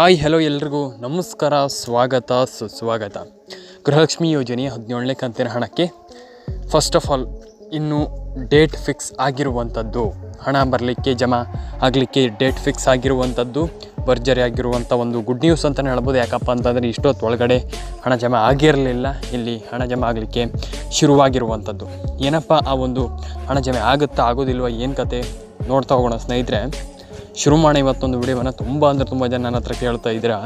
Hi hello ಎಲ್ರಿಗೂ. ನಮಸ್ಕಾರ, ಸ್ವಾಗತ, ಸುಸ್ವಾಗತ. ಗೃಹಲಕ್ಷ್ಮಿ ಯೋಜನೆ ಹದಿನೇಳನೇ ಕಂತಿನ ಹಣಕ್ಕೆ. ಫಸ್ಟ್ ಆಫ್ ಆಲ್ ಇನ್ನು ಡೇಟ್ ಫಿಕ್ಸ್ ಆಗಿರುವಂಥದ್ದು. ಹಣ ಬರಲಿಕ್ಕೆ ಜಮಾ ಆಗಲಿಕ್ಕೆ ಡೇಟ್ ಫಿಕ್ಸ್ ಆಗಿರುವಂಥದ್ದು, ಭರ್ಜರಿ ಆಗಿರುವಂಥ ಒಂದು ಗುಡ್ ನ್ಯೂಸ್ ಅಂತಲೇ ಹೇಳ್ಬೋದು. ಯಾಕಪ್ಪ ಅಂತಂದರೆ ಇಷ್ಟೊತ್ತು ಒಳಗಡೆ ಹಣ ಜಮಾ ಆಗಿರಲಿಲ್ಲ. ಇಲ್ಲಿ ಹಣ ಜಮಾ ಆಗಲಿಕ್ಕೆ ಶುರುವಾಗಿರುವಂಥದ್ದು. ಏನಪ್ಪ ಆ ಒಂದು ಹಣ ಜಮೆ ಆಗುತ್ತಾ ಆಗೋದಿಲ್ವ? ಏನು ಕತೆ? ನೋಡ್ತಾ ಹೋಗೋಣ ಸ್ನೇಹಿತರೆ. ಶುರು ಮಾಡಿ ಇವತ್ತೊಂದು ವಿಡಿಯೋವನ್ನು ತುಂಬ ಅಂದರೆ ತುಂಬ ಜನ ನನ್ನ ಹತ್ರ ಕೇಳ್ತಾ ಇದ್ದೀರಾ.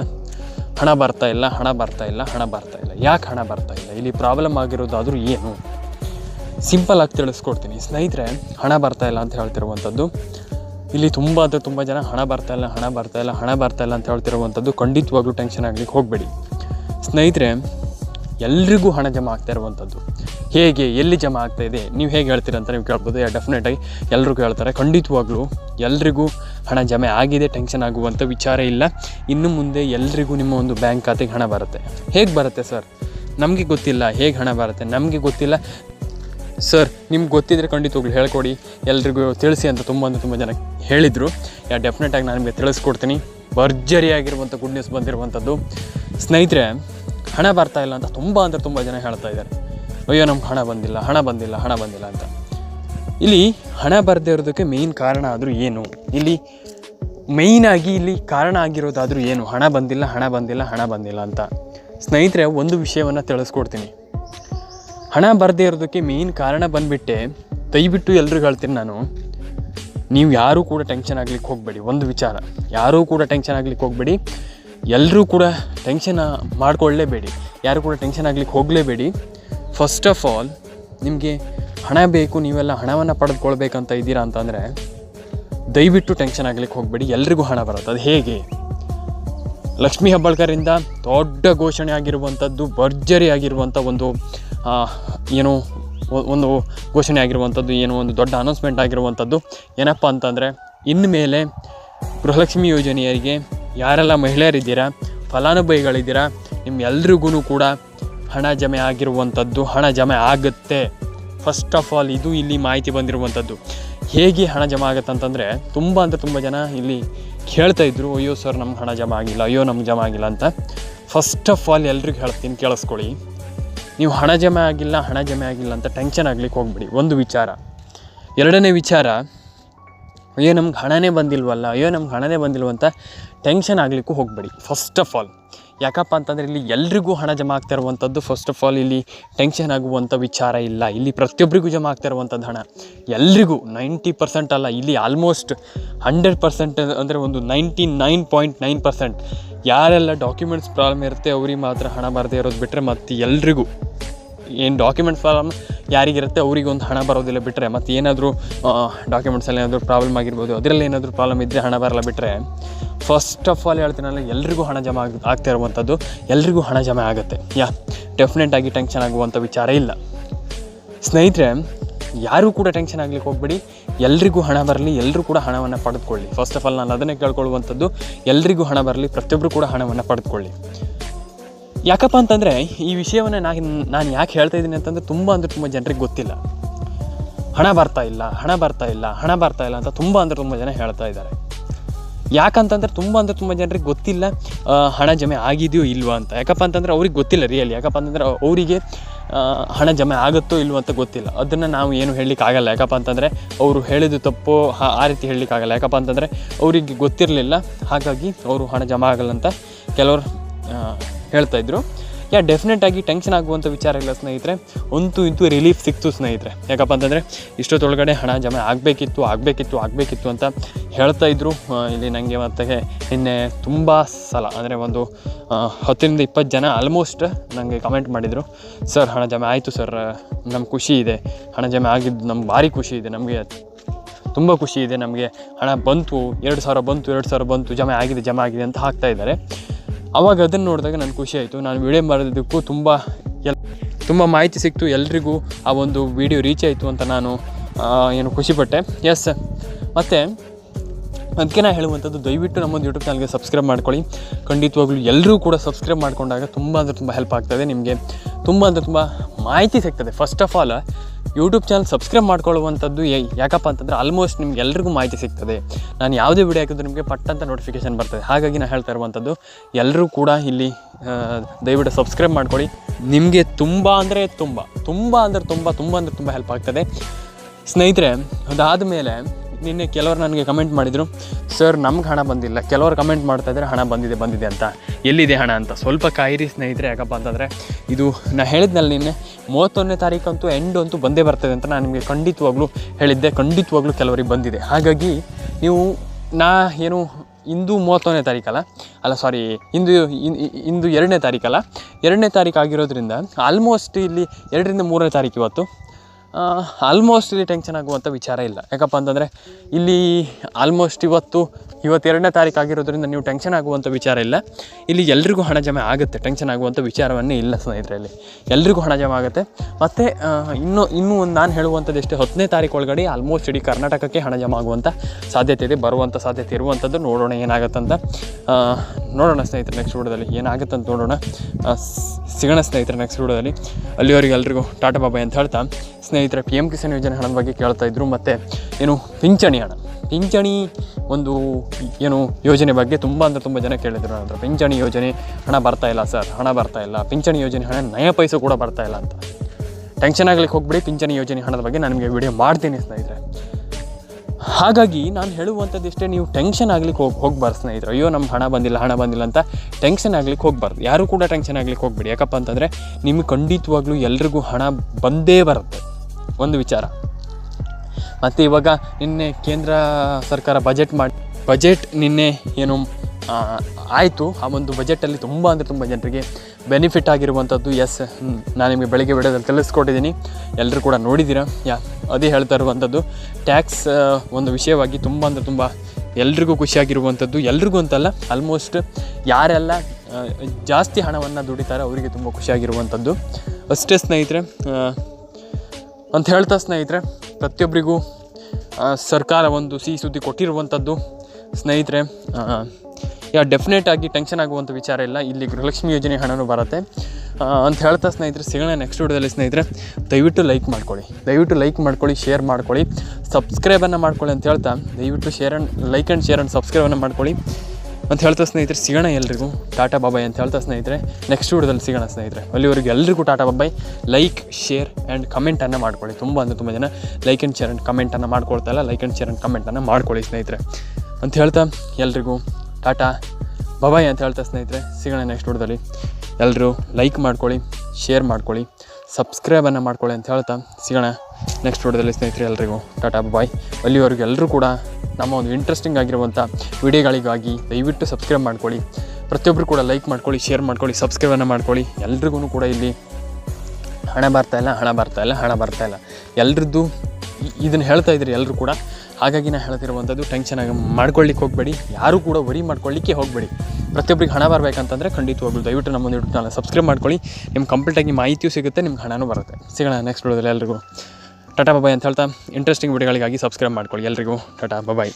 ಹಣ ಬರ್ತಾ ಇಲ್ಲ, ಹಣ ಬರ್ತಾ ಇಲ್ಲ, ಹಣ ಬರ್ತಾ ಇಲ್ಲ. ಯಾಕೆ ಹಣ ಬರ್ತಾ ಇಲ್ಲ? ಇಲ್ಲಿ ಪ್ರಾಬ್ಲಮ್ ಆಗಿರೋದಾದರೂ ಏನು? ಸಿಂಪಲ್ ಆಗಿ ತಿಳಿಸ್ಕೊಡ್ತೀನಿ. ಸ್ನೇಹಿತರೆ, ಹಣ ಬರ್ತಾ ಇಲ್ಲ ಅಂತ ಹೇಳ್ತಿರುವಂಥದ್ದು, ಇಲ್ಲಿ ತುಂಬ ಅಂದರೆ ತುಂಬ ಜನ ಹಣ ಬರ್ತಾ ಇಲ್ಲ, ಹಣ ಬರ್ತಾ ಇಲ್ಲ, ಹಣ ಬರ್ತಾ ಇಲ್ಲ ಅಂತ ಹೇಳ್ತಿರುವಂಥದ್ದು ಖಂಡಿತವಾಗ್ಲೂ ಟೆನ್ಷನ್ ಆಗಲಿಕ್ಕೆ ಹೋಗಬೇಡಿ. ಸ್ನೇಹಿತರೆ, ಎಲ್ರಿಗೂ ಹಣ ಜಮಾ ಆಗ್ತಾ ಇರುವಂಥದ್ದು. ಹೇಗೆ, ಎಲ್ಲಿ ಜಮಾ ಆಗ್ತಾ ಇದೆ? ನೀವು ಹೇಗೆ ಹೇಳ್ತೀರ ಅಂತ ನೀವು ಕೇಳ್ಬೋದು. ಡೆಫಿನೆಟಾಗಿ ಎಲ್ಲರಿಗೂ ಹೇಳ್ತಾರೆ. ಖಂಡಿತವಾಗ್ಲೂ ಎಲ್ರಿಗೂ ಹಣ ಜಮೆ ಆಗಿದೆ ಟೆನ್ಷನ್ ಆಗುವಂಥ ವಿಚಾರ ಇಲ್ಲ. ಇನ್ನು ಮುಂದೆ ಎಲ್ರಿಗೂ ನಿಮ್ಮ ಒಂದು ಬ್ಯಾಂಕ್ ಖಾತೆಗೆ ಹಣ ಬರುತ್ತೆ. ಹೇಗೆ ಬರುತ್ತೆ ಸರ್ ನಮಗೆ ಗೊತ್ತಿಲ್ಲ, ಹೇಗೆ ಹಣ ಬರುತ್ತೆ? ನಮಗೆ ಗೊತ್ತಿಲ್ಲ. ಸರ್ ನಿಮ್ಗೆ ಗೊತ್ತಿದ್ರೆ ಖಂಡಿತವಾಗ್ಲು ಹೇಳ್ಕೊಡಿ. ಎಲ್ರಿಗೂ ತಿಳಿಸಿ ಅಂತ ತುಂಬ ಅಂದರೆ ತುಂಬ ಜನ ಹೇಳಿದರು. ಯಾ ಡೆಫಿನೆಟಾಗಿ ನಾನು ನಿಮಗೆ ತಿಳಿಸ್ಕೊಡ್ತೀನಿ. ಭರ್ಜರಿಯಾಗಿರುವಂಥ ಗುಡ್ ನ್ಯೂಸ್ ಬಂದಿರುವಂಥದ್ದು ಸ್ನೇಹಿತರೆ, ಹಣ ಬರ್ತಾ ಇಲ್ಲ ಅಂತ ತುಂಬ ಅಂದರೆ ತುಂಬ ಜನ ಹೇಳ್ತಾ ಇದ್ದಾರೆ. ಅಯ್ಯೋ, ನಮ್ಗೆ ಹಣ ಬಂದಿಲ್ಲ ಹಣ ಬಂದಿಲ್ಲ ಹಣ ಬಂದಿಲ್ಲ ಅಂತ. ಇಲ್ಲಿ ಹಣ ಬರದೇ ಇರೋದಕ್ಕೆ ಮೇಯ್ನ್ ಕಾರಣ ಆದರೂ ಏನು? ಇಲ್ಲಿ ಮೇಯ್ನಾಗಿ ಇಲ್ಲಿ ಕಾರಣ ಆಗಿರೋದಾದರೂ ಏನು? ಹಣ ಬಂದಿಲ್ಲ ಹಣ ಬಂದಿಲ್ಲ ಹಣ ಬಂದಿಲ್ಲ ಅಂತ. ಸ್ನೇಹಿತರೆ, ಒಂದು ವಿಷಯವನ್ನು ತಿಳಿಸ್ಕೊಡ್ತೀನಿ. ಹಣ ಬರದೇ ಇರೋದಕ್ಕೆ ಮೇಯ್ನ್ ಕಾರಣ ಬಂದುಬಿಟ್ಟೆ, ದಯವಿಟ್ಟು ಎಲ್ಲರಿಗೂ ಹೇಳ್ತೀನಿ ನಾನು. ನೀವು ಯಾರೂ ಕೂಡ ಟೆನ್ಷನ್ ಆಗ್ಲಿಕ್ಕೆ ಹೋಗಬೇಡಿ. ಒಂದು ವಿಚಾರ, ಯಾರೂ ಕೂಡ ಟೆನ್ಷನ್ ಆಗ್ಲಿಕ್ಕೆ ಹೋಗಬೇಡಿ. ಎಲ್ಲರೂ ಕೂಡ ಟೆನ್ಷನ್ ಮಾಡ್ಕೊಳ್ಳೇಬೇಡಿ. ಯಾರು ಕೂಡ ಟೆನ್ಷನ್ ಆಗ್ಲಿಕ್ಕೆ ಹೋಗಲೇಬೇಡಿ. ಫಸ್ಟ್ ಆಫ್ ಆಲ್ ನಿಮಗೆ ಹಣ ಬೇಕು, ನೀವೆಲ್ಲ ಹಣವನ್ನು ಪಡೆದುಕೊಳ್ಬೇಕಂತ ಇದ್ದೀರಾ ಅಂತಂದರೆ ದಯವಿಟ್ಟು ಟೆನ್ಷನ್ ಆಗಲಿಕ್ಕೆ ಹೋಗಬೇಡಿ, ಎಲ್ರಿಗೂ ಹಣ ಬರುತ್ತೆ. ಅದು ಹೇಗೆ? ಲಕ್ಷ್ಮೀ ಹಬ್ಬಳ್ಕರಿಂದ ದೊಡ್ಡ ಘೋಷಣೆ ಆಗಿರುವಂಥದ್ದು, ಭರ್ಜರಿ ಆಗಿರುವಂಥ ಒಂದು ಏನು ಒಂದು ಘೋಷಣೆ ಆಗಿರುವಂಥದ್ದು, ಏನು, ಒಂದು ದೊಡ್ಡ ಅನೌನ್ಸ್ಮೆಂಟ್ ಆಗಿರುವಂಥದ್ದು. ಏನಪ್ಪ ಅಂತಂದರೆ, ಇನ್ಮೇಲೆ ಗೃಹಲಕ್ಷ್ಮಿ ಯೋಜನೆಯರಿಗೆ ಯಾರೆಲ್ಲ ಮಹಿಳೆಯರಿದ್ದೀರಾ, ಫಲಾನುಭವಿಗಳಿದ್ದೀರಾ ನಿಮ್ಮೆಲ್ರಿಗೂ ಕೂಡ ಹಣ ಜಮೆ ಆಗಿರುವಂಥದ್ದು, ಹಣ ಜಮೆ ಆಗುತ್ತೆ. ಫಸ್ಟ್ ಆಫ್ ಆಲ್ ಇದು ಇಲ್ಲಿ ಮಾಹಿತಿ ಬಂದಿರುವಂಥದ್ದು. ಹೇಗೆ ಹಣ ಜಮಾ ಆಗುತ್ತೆ ಅಂತಂದರೆ, ತುಂಬ ಅಂದರೆ ತುಂಬ ಜನ ಇಲ್ಲಿ ಕೇಳ್ತಾ ಇದ್ರು, ಅಯ್ಯೋ ಸರ್, ನಮ್ಗೆ ಹಣ ಜಮಾ ಆಗಿಲ್ಲ, ಅಯ್ಯೋ ನಮ್ಗೆ ಜಮಾ ಆಗಿಲ್ಲ ಅಂತ. ಫಸ್ಟ್ ಆಫ್ ಆಲ್ ಎಲ್ರಿಗೂ ಹೇಳ್ತೀನಿ, ಕೇಳಿಸ್ಕೊಳ್ಳಿ. ನೀವು ಹಣ ಜಮೆ ಆಗಿಲ್ಲ, ಹಣ ಜಮೆ ಆಗಿಲ್ಲ ಅಂತ ಟೆನ್ಷನ್ ಆಗ್ಲಿಕ್ಕೆ ಹೋಗ್ಬಿಡಿ. ಒಂದು ವಿಚಾರ. ಎರಡನೇ ವಿಚಾರ ಅಯ್ಯೋ, ನಮ್ಗೆ ಹಣನೇ ಬಂದಿಲ್ವಲ್ಲ, ಅಯ್ಯೋ, ನಮ್ಗೆ ಹಣನೇ ಬಂದಿಲ್ವ ಅಂತ ಟೆನ್ಷನ್ ಆಗಲಿಕ್ಕೂ ಹೋಗಬೇಡಿ. ಫಸ್ಟ್ ಆಫ್ ಆಲ್ ಯಾಕಪ್ಪ ಅಂತಂದರೆ ಇಲ್ಲಿ ಎಲ್ರಿಗೂ ಹಣ ಜಮಾ ಆಗ್ತಾ ಇರುವಂಥದ್ದು ಫಸ್ಟ್ ಆಫ್ ಆಲ್ ಇಲ್ಲಿ ಟೆನ್ಷನ್ ಆಗುವಂಥ ವಿಚಾರ ಇಲ್ಲ. ಇಲ್ಲಿ ಪ್ರತಿಯೊಬ್ಬರಿಗೂ ಜಮಾ ಆಗ್ತಾ ಇರುವಂಥದ್ದು ಹಣ. ಎಲ್ರಿಗೂ ನೈಂಟಿ ಪರ್ಸೆಂಟ್ ಅಲ್ಲ, ಇಲ್ಲಿ ಆಲ್ಮೋಸ್ಟ್ ಹಂಡ್ರೆಡ್ ಪರ್ಸೆಂಟ್ ಅಂದರೆ ಒಂದು ninety nine point nine percent ಯಾರೆಲ್ಲ ಡಾಕ್ಯುಮೆಂಟ್ಸ್ ಪ್ರಾಬ್ಲಮ್ ಇರುತ್ತೆ, ಅವ್ರಿಗೆ ಮಾತ್ರ ಹಣ ಬರದೇ ಇರೋದು ಬಿಟ್ಟರೆ ಮತ್ತು ಎಲ್ರಿಗೂ ಏನು ಡಾಕ್ಯುಮೆಂಟ್ಸ್ ಫಾರ್ಮ್ ಯಾರಿಗಿರುತ್ತೆ ಅವರಿಗೆ ಒಂದು ಹಣ ಬರೋದಿಲ್ಲ ಬಿಟ್ಟರೆ ಮತ್ತು ಏನಾದರೂ ಡಾಕ್ಯುಮೆಂಟ್ಸಲ್ಲಿ ಏನಾದರೂ ಪ್ರಾಬ್ಲಮ್ ಆಗಿರ್ಬೋದು, ಅದರಲ್ಲಿ ಏನಾದರೂ ಪ್ರಾಬ್ಲಮ್ ಇದ್ದರೆ ಹಣ ಬರಲ್ಲ ಬಿಟ್ಟರೆ ಫಸ್ಟ್ ಆಫ್ ಆಲ್ ಹೇಳ್ತೀನಲ್ಲ ಎಲ್ರಿಗೂ ಹಣ ಜಮಾ ಆಗ್, ಆಗ್ತಾ ಇರುವಂಥದ್ದು ಎಲ್ರಿಗೂ ಹಣ ಜಮಾ ಆಗುತ್ತೆ. ಯಾ ಡೆಫಿನೆಟ್ ಆಗಿ ಟೆನ್ಷನ್ ಆಗುವಂಥ ವಿಚಾರ ಇಲ್ಲ. ಸ್ನೇಹಿತರೆ, ಯಾರೂ ಕೂಡ ಟೆನ್ಷನ್ ಆಗಲಿಕ್ಕೆ ಹೋಗ್ಬೇಡಿ. ಎಲ್ರಿಗೂ ಹಣ ಬರಲಿ ಎಲ್ಲರೂ ಕೂಡ ಹಣವನ್ನು ಪಡೆದುಕೊಳ್ಳಿ. ಫಸ್ಟ್ ಆಫ್ ಆಲ್ ನಾನು ಅದನ್ನೇ ಕೇಳ್ಕೊಳ್ಳುವಂಥದ್ದು ಎಲ್ರಿಗೂ ಹಣ ಬರಲಿ ಪ್ರತಿಯೊಬ್ಬರು ಕೂಡ ಹಣವನ್ನು ಪಡೆದುಕೊಳ್ಳಿ. ಯಾಕಪ್ಪ ಅಂತಂದರೆ ಈ ವಿಷಯವನ್ನು ನಾನು ನಾನು ಯಾಕೆ ಹೇಳ್ತಾ ಇದ್ದೀನಿ ಅಂತಂದರೆ ತುಂಬ ಅಂದರೆ ತುಂಬ ಜನರಿಗೆ ಗೊತ್ತಿಲ್ಲ. ಹಣ ಬರ್ತಾ ಇಲ್ಲ, ಹಣ ಬರ್ತಾ ಇಲ್ಲ, ಹಣ ಬರ್ತಾ ಇಲ್ಲ ಅಂತ ತುಂಬ ಅಂದರೆ ತುಂಬ ಜನ ಹೇಳ್ತಾ ಇದ್ದಾರೆ. ಯಾಕಂತಂದ್ರೆ ತುಂಬ ಅಂದರೆ ತುಂಬ ಜನರಿಗೆ ಗೊತ್ತಿಲ್ಲ ಹಣ ಜಮೆ ಆಗಿದೆಯೋ ಇಲ್ವೋ ಅಂತ. ಯಾಕಪ್ಪ ಅಂತಂದ್ರೆ ಅವ್ರಿಗೆ ಗೊತ್ತಿಲ್ಲ ರಿಯಲ್ ಯಾಕಪ್ಪ ಅಂತಂದ್ರೆ ಅವರಿಗೆ ಹಣ ಜಮೆ ಆಗುತ್ತೋ ಇಲ್ವೋ ಅಂತ ಗೊತ್ತಿಲ್ಲ. ಅದನ್ನು ನಾವು ಏನು ಹೇಳಲಿಕ್ಕೆ ಆಗಲ್ಲ. ಯಾಕಪ್ಪ ಅಂತಂದರೆ ಅವರು ಹೇಳಿದ್ದು ತಪ್ಪು ಆ ರೀತಿ ಹೇಳಲಿಕ್ಕೆ ಆಗಲ್ಲ. ಯಾಕಪ್ಪ ಅಂತಂದರೆ ಅವರಿಗೆ ಗೊತ್ತಿರಲಿಲ್ಲ. ಹಾಗಾಗಿ ಅವರು ಹಣ ಜಮಾ ಆಗಲ್ಲ ಅಂತ ಕೆಲವರು ಹೇಳ್ತಾ ಇದ್ರು. ಯಾ ಡೆಫಿನೆಟ್ ಆಗಿ ಟೆನ್ಷನ್ ಆಗುವಂಥ ವಿಚಾರ ಇಲ್ಲ ಸ್ನೇಹಿತರೆ, ಅಂತೂ ಇಂತೂ ರಿಲೀಫ್ ಸಿಕ್ತು ಸ್ನೇಹಿತರೆ. ಯಾಕಪ್ಪ ಅಂತಂದರೆ, ಇಷ್ಟೊತ್ತೊಳಗಡೆ ಹಣ ಜಮೆ ಆಗಬೇಕಿತ್ತು ಆಗಬೇಕಿತ್ತು ಆಗಬೇಕಿತ್ತು ಅಂತ ಹೇಳ್ತಾ ಇದ್ರು. ಇಲ್ಲಿ ನನಗೆ ಮತ್ತೆ ನಿನ್ನೆ ತುಂಬ ಸಲ, ಅಂದರೆ ಒಂದು ಹತ್ತರಿಂದ ಇಪ್ಪತ್ತು ಜನ ಆಲ್ಮೋಸ್ಟ್ ನನಗೆ ಕಮೆಂಟ್ ಮಾಡಿದರು. ಸರ್, ಹಣ ಜಮೆ ಆಯಿತು ಸರ್. ನಮ್ಮ ಖುಷಿ ಇದೆ. ಹಣ ಜಮೆ ಆಗಿದ್ದು ನಮ್ಗೆ ಭಾರಿ ಖುಷಿ ಇದೆ. ನಮಗೆ ತುಂಬ ಖುಷಿ ಇದೆ. ನಮಗೆ ಹಣ ಬಂತು, ಎರಡು ಸಾವಿರ ಬಂತು, ಎರಡು ಸಾವಿರ ಬಂತು, ಜಮೆ ಆಗಿದೆ ಜಮೆ ಆಗಿದೆ ಅಂತ ಹಾಕ್ತಾ ಇದ್ದಾರೆ. ಅವಾಗ ಅದನ್ನು ನೋಡಿದಾಗ ನನಗೆ ಖುಷಿ ಆಯಿತು. ನಾನು ವಿಡಿಯೋ ಮಾಡೋದಕ್ಕೂ ತುಂಬ ಎಲ್ ತುಂಬ ಮಾಹಿತಿ ಸಿಕ್ತು ಎಲ್ರಿಗೂ. ಆ ಒಂದು ವಿಡಿಯೋ ರೀಚ್ ಆಯಿತು ಅಂತ ನಾನು ಏನು ಖುಷಿಪಟ್ಟೆ. ಎಸ್ ಮತ್ತು ಅದಕ್ಕೆ ನಾನು ಹೇಳುವಂಥದ್ದು, ದಯವಿಟ್ಟು ನಮ್ಮೊಂದು ಯೂಟ್ಯೂಬ್ ಚಾನಲ್ಗೆ ಸಬ್ಸ್ಕ್ರೈಬ್ ಮಾಡ್ಕೊಳ್ಳಿ. ಖಂಡಿತವಾಗ್ಲೂ ಎಲ್ಲರೂ ಕೂಡ ಸಬ್ಸ್ಕ್ರೈಬ್ ಮಾಡ್ಕೊಂಡಾಗ ತುಂಬ ಅಂದರೆ ತುಂಬ ಹೆಲ್ಪ್ ಆಗ್ತದೆ ನಿಮಗೆ. ತುಂಬ ಅಂದರೆ ತುಂಬ ಮಾಹಿತಿ ಸಿಗ್ತದೆ. First of all YouTube channel subscribe ಮಾಡ್ಕೊಳ್ಳುವಂಥದ್ದು ಯಾಕಪ್ಪ ಅಂತಂದರೆ ಆಲ್ಮೋಸ್ಟ್ ನಿಮ್ಗೆ ಎಲ್ರಿಗೂ ಮಾಹಿತಿ ಸಿಗ್ತದೆ. ನಾನು ಯಾವುದೇ ವಿಡಿಯೋ ಹಾಕಿದ್ರು ನಿಮಗೆ ಪಟ್ಟಂತ ನೋಟಿಫಿಕೇಶನ್ ಬರ್ತದೆ. ಹಾಗಾಗಿ ನಾನು ಹೇಳ್ತಾ ಇರುವಂಥದ್ದು ಎಲ್ಲರೂ ಕೂಡ ಇಲ್ಲಿ ದಯವಿಟ್ಟು ಸಬ್ಸ್ಕ್ರೈಬ್ ಮಾಡ್ಕೊಳ್ಳಿ. ನಿಮಗೆ ತುಂಬ ಅಂದರೆ ತುಂಬ ತುಂಬ ಅಂದರೆ ತುಂಬ ತುಂಬ ಅಂದರೆ ತುಂಬ ಹೆಲ್ಪ್ ಆಗ್ತದೆ. ಸ್ನೇಹಿತರೆ ಅದಾದ ಮೇಲೆ ನಿನ್ನೆ ಕೆಲವರು ನನಗೆ ಕಮೆಂಟ್ ಮಾಡಿದರು ಸರ್ ನಮ್ಗೆ ಹಣ ಬಂದಿಲ್ಲ. ಕೆಲವರು ಕಮೆಂಟ್ ಮಾಡ್ತಾ ಇದ್ದಾರೆ, ಹಣ ಬಂದಿದೆ ಬಂದಿದೆ ಅಂತ. ಎಲ್ಲಿದೆ ಹಣ ಅಂತ? ಸ್ವಲ್ಪ ಕಾಯಿರಿ ಸ್ನೇಹಿತರೆ, ಯಾಕಪ್ಪ ಅಂತಂದರೆ, ಇದು ನಾನು ಹೇಳಿದ್ನಲ್ಲ ನಿನ್ನೆ, ಮೂವತ್ತೊಂದನೇ ತಾರೀಕಂತೂ ಎಂಡ್ ಅಂತೂ ಬಂದೇ ಬರ್ತದೆ ಅಂತ ನಾನು ನಿಮಗೆ ಖಂಡಿತವಾಗ್ಲೂ ಹೇಳಿದ್ದೆ, ಖಂಡಿತವಾಗ್ಲೂ ಕೆಲವರಿಗೆ ಬಂದಿದೆ. ಹಾಗಾಗಿ ನೀವು, ನಾ ಏನು, ಇಂದು ಮೂವತ್ತೊಂದನೇ ತಾರೀಕಲ್ಲ ಅಲ್ಲ? ಸಾರಿ ಇಂದು ಇಂದು ಎರಡನೇ ತಾರೀಕಲ್ಲ ಎರಡನೇ ತಾರೀಕು ಆಗಿರೋದ್ರಿಂದ ಆಲ್ಮೋಸ್ಟ್ ಇಲ್ಲಿ ಎರಡರಿಂದ ಮೂರನೇ ತಾರೀಕು ಇವತ್ತು ಆಲ್ಮೋಸ್ಟ್ ಇಲ್ಲಿ ಟೆನ್ಷನ್ ಆಗುವಂಥ ವಿಚಾರ ಇಲ್ಲ. ಯಾಕಪ್ಪ ಅಂತಂದರೆ ಇಲ್ಲಿ ಆಲ್ಮೋಸ್ಟ್ ಇವತ್ತು ಇವತ್ತು ಎರಡನೇ ತಾರೀಕು ಆಗಿರೋದ್ರಿಂದ ನೀವು ಟೆನ್ಷನ್ ಆಗುವಂಥ ವಿಚಾರ ಇಲ್ಲ. ಇಲ್ಲಿ ಎಲ್ರಿಗೂ ಹಣ ಜಮೆ ಆಗುತ್ತೆ ಟೆನ್ಷನ್ ಆಗುವಂಥ ವಿಚಾರವನ್ನೇ ಇಲ್ಲ ಸ್ನೇಹಿತರಲ್ಲಿ. ಎಲ್ರಿಗೂ ಹಣ ಜಮೆ ಆಗುತ್ತೆ. ಮತ್ತು ಇನ್ನೂ ಇನ್ನೂ ಒಂದು ನಾನು ಹೇಳುವಂಥದ್ದು ಎಷ್ಟೇ ಹತ್ತನೇ ತಾರೀಕು ಒಳಗಡೆ ಆಲ್ಮೋಸ್ಟ್ ಇಡೀ ಕರ್ನಾಟಕಕ್ಕೆ ಹಣ ಜಮಾ ಆಗುವಂಥ ಸಾಧ್ಯತೆ ಇದೆ ಬರುವಂಥ ಸಾಧ್ಯತೆ ಇರುವಂಥದ್ದು ನೋಡೋಣ ಏನಾಗುತ್ತಂತ. ನೋಡೋಣ ಸ್ನೇಹಿತರೆ ನೆಕ್ಸ್ಟ್ ವಿಡಿಯೋದಲ್ಲಿ ಅಂತ ನೋಡೋಣ. ಸಿಗೋಣ ಸ್ನೇಹಿತರೆ ನೆಕ್ಸ್ಟ್ ವಿಡಿಯೋದಲ್ಲಿ. ಅಲ್ಲಿವರೆಗೆ ಎಲ್ರಿಗೂ ಟಾಟಾ ಬಾಬಾಯ್ ಅಂತ ಹೇಳ್ತಾ, ಸ್ನೇಹಿತರೆ ಪಿ ಎಂ ಕಿಸಾನ್ ಯೋಜನೆ ಹಣದ ಬಗ್ಗೆ ಕೇಳ್ತಾ ಇದ್ರು, ಮತ್ತು ಏನು ಪಿಂಚಣಿ ಹಣ. ಪಿಂಚಣಿ ಒಂದು ಏನು ಯೋಜನೆ ಬಗ್ಗೆ ತುಂಬ ಅಂದರೆ ತುಂಬ ಜನ ಕೇಳಿದರು ನನ್ನ ಪಿಂಚಣಿ ಯೋಜನೆ ಹಣ ಬರ್ತಾ ಇಲ್ಲ ಸರ್, ಹಣ ಬರ್ತಾ ಇಲ್ಲ. ಪಿಂಚಣಿ ಯೋಜನೆ ಹಣ, ನಯ ಪೈಸೆ ಕೂಡ ಬರ್ತಾ ಇಲ್ಲ ಅಂತ. ಟೆನ್ಷನ್ ಆಗ್ಲಿಕ್ಕೆ ಹೋಗ್ಬಿಡಿ, ಪಿಂಚಣಿ ಯೋಜನೆ ಹಣದ ಬಗ್ಗೆ ನಾನು ನಿಮಗೆ ವಿಡಿಯೋ ಮಾಡ್ತೀನಿ ಸ್ನೇಹಿತರೆ. ಹಾಗಾಗಿ ನಾನು ಹೇಳುವಂಥದ್ದು ಇಷ್ಟೇ ನೀವು ಟೆನ್ಷನ್ ಆಗಲಿಕ್ಕೆ ಹೋಗಿ ಹೋಗ್ಬಾರ್ದು ಸ್ನೇಹಿತರೆ. ಅಯ್ಯೋ ನಮ್ಮ ಹಣ ಬಂದಿಲ್ಲ ಹಣ ಬಂದಿಲ್ಲ ಅಂತ ಟೆನ್ಷನ್ ಆಗ್ಲಿಕ್ಕೆ ಹೋಗ್ಬಾರ್ದು ಯಾರೂ ಕೂಡ ಟೆನ್ಷನ್ ಆಗಲಿಕ್ಕೆ ಹೋಗ್ಬೇಡಿ. ಯಾಕಪ್ಪ ಅಂತಂದರೆ ನಿಮಗೆ ಖಂಡಿತವಾಗ್ಲೂ ಎಲ್ರಿಗೂ ಹಣ ಬಂದೇ ಬರುತ್ತೆ. ಒಂದು ವಿಚಾರ. ಮತ್ತು ಇವಾಗ ನಿನ್ನೆ ಕೇಂದ್ರ ಸರ್ಕಾರ ಬಜೆಟ್ ಮಾಡಿ ಬಜೆಟ್ ನಿನ್ನೆ ಏನು ಆಯಿತು. ಆ ಒಂದು ಬಜೆಟಲ್ಲಿ ತುಂಬ ಅಂದರೆ ತುಂಬ ಜನರಿಗೆ ಬೆನಿಫಿಟ್ ಆಗಿರುವಂಥದ್ದು ಎಸ್ ನಾನು ನಿಮಗೆ ಬೆಳಗ್ಗೆ ವಿಡಿಯೋದಲ್ಲಿ ತಿಳಿಸ್ಕೊಟ್ಟಿದ್ದೀನಿ. ಎಲ್ಲರೂ ಕೂಡ ನೋಡಿದ್ದೀರಾ? ಯಾ, ಅದೇ ಹೇಳ್ತಾ ಇರುವಂಥದ್ದು ಟ್ಯಾಕ್ಸ್ ಒಂದು ವಿಷಯವಾಗಿ ತುಂಬ ಅಂದರೆ ತುಂಬ ಎಲ್ರಿಗೂ ಖುಷಿಯಾಗಿರುವಂಥದ್ದು ಎಲ್ರಿಗೂ ಅಂತಲ್ಲ ಆಲ್ಮೋಸ್ಟ್ ಯಾರೆಲ್ಲ ಜಾಸ್ತಿ ಹಣವನ್ನು ದುಡಿತಾರೋ, ಅವರಿಗೆ ತುಂಬ ಖುಷಿಯಾಗಿರುವಂಥದ್ದು ಅಷ್ಟೇ ಸ್ನೇಹಿತರೆ ಅಂತ ಹೇಳ್ತಾ ಸ್ನೇಹಿತರೆ, ಪ್ರತಿಯೊಬ್ಬರಿಗೂ ಸರ್ಕಾರ ಒಂದು ಸಿಹಿ ಸುದ್ದಿ ಕೊಟ್ಟಿರುವಂಥದ್ದು. ಸ್ನೇಹಿತರೆ ಯಾ ಡೆಫಿನೆಟ್ ಆಗಿ ಟೆನ್ಷನ್ ಆಗುವಂಥ ವಿಚಾರ ಇಲ್ಲ. ಇಲ್ಲಿ ಗೃಹಲಕ್ಷ್ಮಿ ಯೋಜನೆ ಹಣನೂ ಬರುತ್ತೆ. ಅಂತ ಹೇಳ್ತಾ ಸ್ನೇಹಿತರೆ, ಸಿಗೋಣ ನೆಕ್ಸ್ಟ್ ವಿಡಿಯೋದಲ್ಲಿ ಸ್ನೇಹಿತರೆ. ದಯವಿಟ್ಟು ಲೈಕ್ ಮಾಡ್ಕೊಳ್ಳಿ. ದಯವಿಟ್ಟು ಲೈಕ್ ಮಾಡ್ಕೊಳ್ಳಿ ಶೇರ್ ಮಾಡ್ಕೊಳ್ಳಿ. ಸಬ್ಸ್ಕ್ರೈಬನ್ನು ಮಾಡ್ಕೊಳ್ಳಿ ಅಂತ ಹೇಳ್ತಾ, ದಯವಿಟ್ಟು share and like and share and ಸಬ್ಸ್ಕ್ರೈಬನ್ನು ಮಾಡ್ಕೊಳ್ಳಿ. ಅಂತ ಹೇಳ್ತಾ ಸ್ನೇಹಿತರೆ, ಸಿಗೋಣ ಎಲ್ರಿಗೂ. ಟಾಟಾ ಬಾಬಾಯ್ ಅಂತ ಹೇಳ್ತಾ ಸ್ನೇಹಿತರೆ ನೆಕ್ಸ್ಟ್ ವಿಡಿಯೋದಲ್ಲಿ ಸಿಗೋಣ ಸ್ನೇಹಿತರೆ. ಅಲ್ಲಿವರೆಗೂ ಎಲ್ರಿಗೂ tata bye bye like share and ಕಮೆಂಟನ್ನು ಮಾಡ್ಕೊಳ್ಳಿ. ತುಂಬ ಅಂದರೆ ತುಂಬ ಜನ ಲೈಕ್ ಆ್ಯಂಡ್ ಶೇರ್ ಆ್ಯಂಡ್ ಕಮೆಂಟನ್ನು ಮಾಡ್ಕೊಳ್ತಾ ಇಲ್ಲ. ಲೈಕ್ ಆ್ಯಂಡ್ ಶೇರ್ ಆ್ಯಂಡ್ ಕಮೆಂಟನ್ನು ಮಾಡ್ಕೊಳ್ಳಿ ಸ್ನೇಹಿತರೆ. ಅಂತ ಹೇಳ್ತಾ ಎಲ್ರಿಗೂ, ಟಾಟಾ ಬಾಬಾಯ್ ಅಂತ ಹೇಳ್ತಾ ಸ್ನೇಹಿತರೆ, ಸಿಗೋಣ ನೆಕ್ಸ್ಟ್ ವಿಡಿಯೋದಲ್ಲಿ. ಎಲ್ಲರೂ ಲೈಕ್ ಮಾಡ್ಕೊಳ್ಳಿ ಶೇರ್ ಮಾಡ್ಕೊಳ್ಳಿ ಸಬ್ಸ್ಕ್ರೈಬನ್ನು ಮಾಡ್ಕೊಳ್ಳಿ ಅಂತ ಹೇಳ್ತಾ ಸಿಗೋಣ ನೆಕ್ಸ್ಟ್ ವಿಡಿಯೋದಲ್ಲಿ ಸ್ನೇಹಿತರೆ ಎಲ್ರಿಗೂ. ಟಾಟಾ ಬಾಯ್ ಅಲ್ಲಿವರೆಗೂ ಎಲ್ಲರೂ ಕೂಡ ನಮ್ಮ ಒಂದು ಇಂಟ್ರೆಸ್ಟಿಂಗ್ ಆಗಿರುವಂಥ ವಿಡಿಯೋಗಳಿಗಾಗಿ ದಯವಿಟ್ಟು ಸಬ್ಸ್ಕ್ರೈಬ್ ಮಾಡ್ಕೊಳ್ಳಿ. ಪ್ರತಿಯೊಬ್ಬರು ಕೂಡ ಲೈಕ್ ಮಾಡ್ಕೊಳ್ಳಿ ಶೇರ್ ಮಾಡ್ಕೊಳ್ಳಿ ಸಬ್ಸ್ಕ್ರೈಬನ್ನು ಮಾಡ್ಕೊಳ್ಳಿ. ಎಲ್ರಿಗೂ ಕೂಡ ಇಲ್ಲಿ ಹಣ ಬರ್ತಾ ಇಲ್ಲ, ಹಣ ಬರ್ತಾ ಇಲ್ಲ, ಹಣ ಬರ್ತಾ ಇಲ್ಲ. ಎಲ್ರದ್ದು ಇದನ್ನು ಹೇಳ್ತಾ ಇದ್ರಿ ಎಲ್ಲರೂ ಕೂಡ. ಹಾಗಾಗಿ ನಾನು ಹೇಳ್ತಿರುವಂಥದ್ದು ಟೆನ್ಷನ್ ಆಗಿ ಮಾಡ್ಕೊಳ್ಳಿಕ್ಕೆ ಹೋಗಬೇಡಿ. ಯಾರೂ ಕೂಡ ವರಿ ಮಾಡ್ಕೊಳ್ಳಿಕ್ಕೆ ಹೋಗಬೇಡಿ. ಪ್ರತಿಯೊಬ್ಬರಿಗೆ ಹಣ ಬರಬೇಕಂತಂದರೆ ಖಂಡಿತವಾಗ್ಲೂ ದಯವಿಟ್ಟು ನಮ್ಮ ಒಂದು ಯೂಟ್ಯೂಬ್ ಚಾನಲ್ ಸಬ್ಸ್ಕ್ರೈಬ್ ಮಾಡ್ಕೊಳ್ಳಿ. ನಿಮ್ಗೆ ಕಂಪ್ಲೀಟಾಗಿ ಮಾಹಿತಿಯೂ ಸಿಗುತ್ತೆ, ನಿಮ್ಗೆ ಹಣನೂ ಬರುತ್ತೆ. ಸಿಗೋಣ ನೆಕ್ಸ್ಟ್ ವಿಡಿಯೋದಲ್ಲಿ ಎಲ್ರಿಗೂ. ಟಾಟಾ ಬಾಬಾಯ್ ಅಂತ ಹೇಳ್ತಾ ಇಂಟ್ರೆಸ್ಟಿಂಗ್ ವಿಡಿಯೋಗಳಿಗಾಗಿ ಸಬ್ಸ್ಕ್ರೈಬ್ ಮಾಡ್ಕೊಳ್ಳಿ ಎಲ್ರಿಗೂ. ಟಾಟಾ ಬಾಬಾಯ್